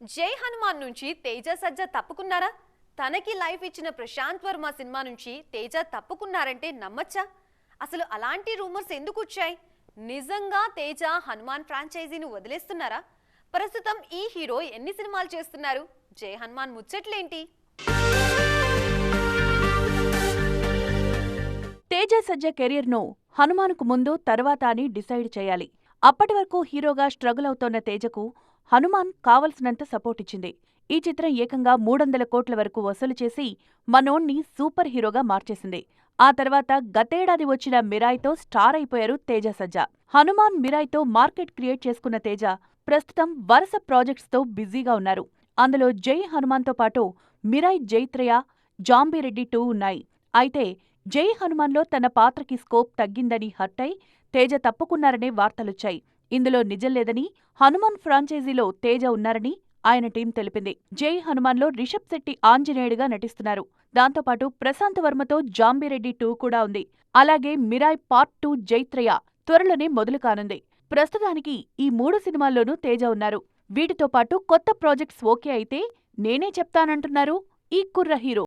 జై హనుమాన్ నుంచి తేజ సజ్జ తప్పుకున్నారా? తనకి లైఫ్ ఇచ్చిన ప్రశాంత్ వర్మ సినిమా నుంచి తేజ తప్పుకున్నారంటే నమ్మచ్చా? అసలు అలాంటి రూమర్స్ ఎందుకు వచ్చాయి? నిజంగా తేజ హనుమాన్ ఫ్రాంచైజీని వదిలేస్తున్నారా? ప్రస్తుతం ఈ హీరో ఎన్ని సినిమాలు చేస్తున్నారు? జై హనుమాన్ ముచ్చట్లేంటి? తేజ సజ్జ కెరీర్ను హనుమాన్కు ముందు తర్వాత అని డిసైడ్ చేయాలి. అప్పటి వరకు హీరోగా స్ట్రగుల్ అవుతోన్న తేజకు హనుమాన్ కావలసినంత సపోర్ట్ ఇచ్చింది. ఈ చిత్రం ఏకంగా మూడొందల కోట్ల వరకు వసూలు చేసి మనోణ్ణి సూపర్ హీరోగా మార్చేసింది. ఆ తర్వాత గతేడాది వచ్చిన మిరాయ్తో స్టార్ అయిపోయారు తేజ సజ్జా. హనుమాన్ మిరాయ్తో మార్కెట్ క్రియేట్ చేసుకున్న తేజ ప్రస్తుతం వరుస ప్రాజెక్ట్స్తో బిజీగా ఉన్నారు. అందులో జై హనుమాన్తో పాటు మిరాయ్ జైత్రయ జాంబీరెడ్డి టూ ఉన్నాయి. అయితే జై హనుమాన్లో తన పాత్రకి స్కోప్ తగ్గిందని హర్టై తేజ తప్పుకున్నారనే వార్తలొచ్చాయి. ఇందులో నిజం లేదని హనుమాన్ ఫ్రాంచైజీలో తేజ ఉన్నారని ఆయన టీం తెలిపింది. జై హనుమాన్లో రిషబ్ శెట్టి ఆంజనేయుడిగా నటిస్తున్నారు. దాంతోపాటు ప్రశాంత్ వర్మతో జాంబిరెడ్డి టూ కూడా ఉంది. అలాగే మిరాయ్ పార్ట్ టూ జైత్రయ త్వరలోనే మొదలు కానుంది. ప్రస్తుతానికి ఈ మూడు సినిమాల్లోనూ తేజ ఉన్నారు. వీటితో పాటు కొత్త ప్రాజెక్ట్స్ ఓకే అయితే నేనే చెప్తానంటున్నారు ఈ కుర్ర హీరో.